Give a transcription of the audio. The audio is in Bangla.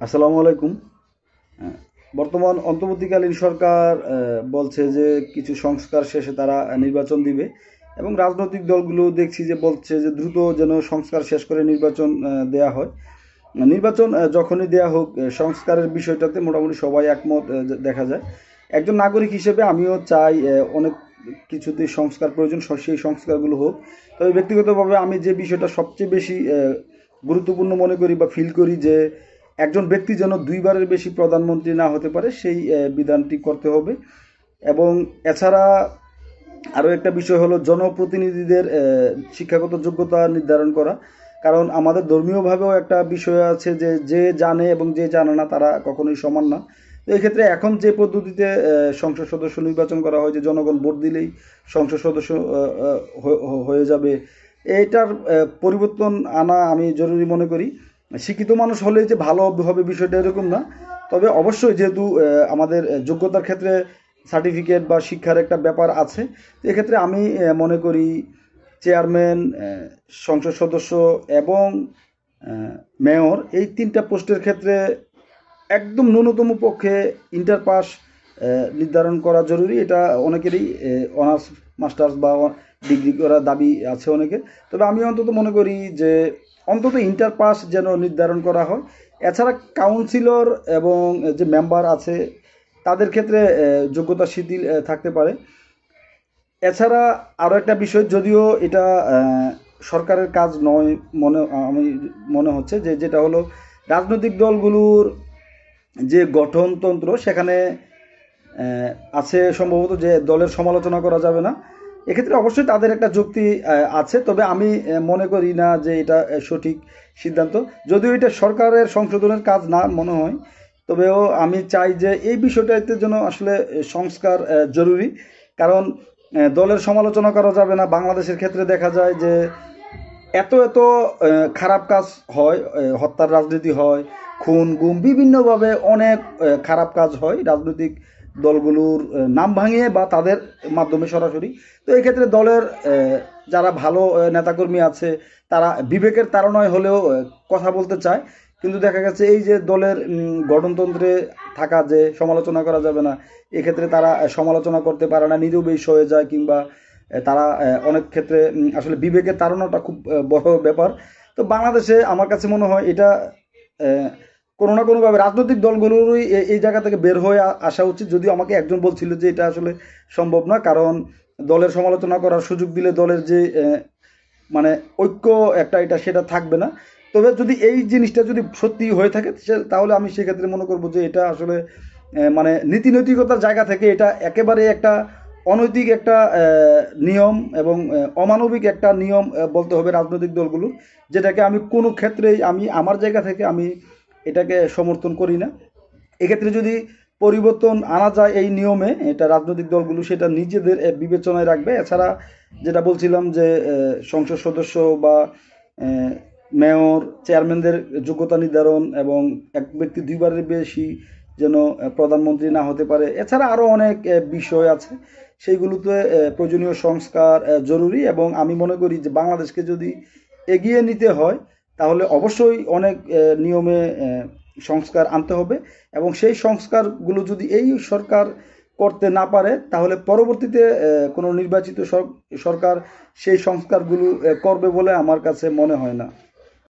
আসসালামু আলাইকুম। আহ, বর্তমান অন্তর্বর্তীকালীন সরকার বলছে যে কিছু সংস্কার শেষে তারা নির্বাচন দিবে এবং রাজনৈতিক দলগুলো দেখছি যে বলছে যে দ্রুত যেন সংস্কার শেষ করে নির্বাচন দেয়া হয়। নির্বাচন যখনই দেয়া হোক সংস্কারের বিষয়টাতে মোটামুটি সবাই একমত দেখা যায়। একজন নাগরিক হিসেবে আমিও চাই অনেক কিছুতে সংস্কার প্রয়োজন সেই সংস্কারগুলো হোক। তবে ব্যক্তিগতভাবে আমি যে বিষয়টা সবচেয়ে বেশি গুরুত্বপূর্ণ মনে করি বা ফিল করি যে একজন ব্যক্তি যেন দুইবারের বেশি প্রধানমন্ত্রী না হতে পারে, সেই বিধানটি করতে হবে। এবং এছাড়া আরও একটা বিষয় হলো জনপ্রতিনিধিদের শিক্ষাগত যোগ্যতা নির্ধারণ করা। কারণ আমাদের ধর্মীয়ভাবেও একটা বিষয় আছে যে যে জানে এবং যে জানে না তারা কখনোই সমান না। তো এই ক্ষেত্রে এখন যে পদ্ধতিতে সংসদ সদস্য নির্বাচন করা হয়, যে জনগণ ভোট দিলেই সংসদ সদস্য হয়ে যাবে, এটার পরিবর্তন আনা আমি জরুরি মনে করি। শিক্ষিত মানুষ হলে যে ভালো হবে বিষয়টা এরকম না। তবে অবশ্যই যেহেতু আমাদের যোগ্যতার ক্ষেত্রে সার্টিফিকেট বা শিক্ষার একটা ব্যাপার আছে এক্ষেত্রে আমি মনে করি চেয়ারম্যান সংসদ সদস্য এবং মেয়র এই তিনটা পোস্টের ক্ষেত্রে একদম ন্যূনতম পক্ষে ইন্টার পাস নির্ধারণ করা জরুরি। এটা অনেকেরই অনার্স মাস্টার্স বা ডিগ্রি করার দাবি আছে অনেকে তবে আমি অন্তত মনে করি যে অন্তত ইন্টার পাস যেন নির্ধারণ করা হয়। এছাড়া কাউন্সিলর এবং যে মেম্বার আছে, তাদের ক্ষেত্রে যোগ্যতা শিথিল থাকতে পারে। এছাড়া আরও একটা বিষয়, যদিও এটা সরকারের কাজ নয় মনে, আমি মনে হচ্ছে যে, যেটা হলো রাজনৈতিক দলগুলোর যে গঠনতন্ত্র, সেখানে আছে সম্ভবত যে দলের সমালোচনা করা যাবে না। এক্ষেত্রে অবশ্যই তাদের একটা যুক্তি আছে। তবে আমি মনে করি না যে এটা সঠিক সিদ্ধান্ত। যদিও এটা সরকারের সংশোধনের কাজ না মনে হয়, তবেও আমি চাই যে এই বিষয়টাতে যেন আসলে সংস্কার জরুরি। কারণ দলের সমালোচনা করা যাবে না। বাংলাদেশের ক্ষেত্রে দেখা যায় যে এত এত খারাপ কাজ হয় হত্যার রাজনীতি হয়, খুন, গুম, বিভিন্নভাবে অনেক খারাপ কাজ হয় রাজনৈতিক দলগুলোর নাম ভাঙিয়ে বা তাদের মাধ্যমে সরাসরি। তো এই ক্ষেত্রে দলের যারা ভালো নেতাকর্মী আছে, তারা বিবেকের তাড়নায় হলেও কথা বলতে চায়। কিন্তু দেখা গেছে এই যে দলের গঠনতন্ত্রে থাকা যে সমালোচনা করা যাবে না, এক্ষেত্রে তারা সমালোচনা করতে পারে না নিরবেশ হয়ে যায়, কিংবা তারা অনেক ক্ষেত্রে আসলে বিবেকের তাড়নাটা খুব বড় ব্যাপার। তো বাংলাদেশে আমার কাছে মনে হয় এটা কোনো না কোনোভাবে রাজনৈতিক দলগুলোরই এই জায়গা থেকে বের হয়ে আসা উচিত। যদিও আমাকে একজন বলছিল যে এটা আসলে সম্ভব না কারণ দলের সমালোচনা করার সুযোগ দিলে দলের যে মানে ঐক্য একটা এটা সেটা থাকবে না। তবে যদি এই জিনিসটা যদি সত্যি হয়ে থাকে তাহলে আমি সেক্ষেত্রে মনে করব যে এটা আসলে মানে নীতি নৈতিকতার জায়গা থেকে এটা একেবারে একটা অনৈতিক একটা নিয়ম এবং অমানবিক একটা নিয়ম বলতে হবে রাজনৈতিক দলগুলোর, যেটাকে আমি কোনো ক্ষেত্রেই আমি, আমার জায়গা থেকে আমি এটাকে সমর্থন করি না। এক্ষেত্রে যদি পরিবর্তন আনা যায় এই নিয়মে, এটা রাজনৈতিক দলগুলো সেটা নিজেদের বিবেচনায় রাখবে। এছাড়া যেটা বলছিলাম যে সংসদ সদস্য বা মেয়র, চেয়ারম্যানদের যোগ্যতা নির্ধারণ এবং এক ব্যক্তি দুইবারের বেশি যেন প্রধানমন্ত্রী না হতে পারে। এছাড়া আরও অনেক বিষয় আছে। সেইগুলোতে প্রয়োজনীয় সংস্কার জরুরি এবং আমি মনে করি যে, বাংলাদেশকে যদি এগিয়ে নিতে হয় তাহলে অবশ্যই অনেক নিয়মে সংস্কার আনতে হবে এবং সেই সংস্কারগুলো যদি এই সরকার করতে না পারে, তাহলে পরবর্তীতে কোনো নির্বাচিত সরকার সেই সংস্কারগুলো করবে বলে আমার কাছে মনে হয় না।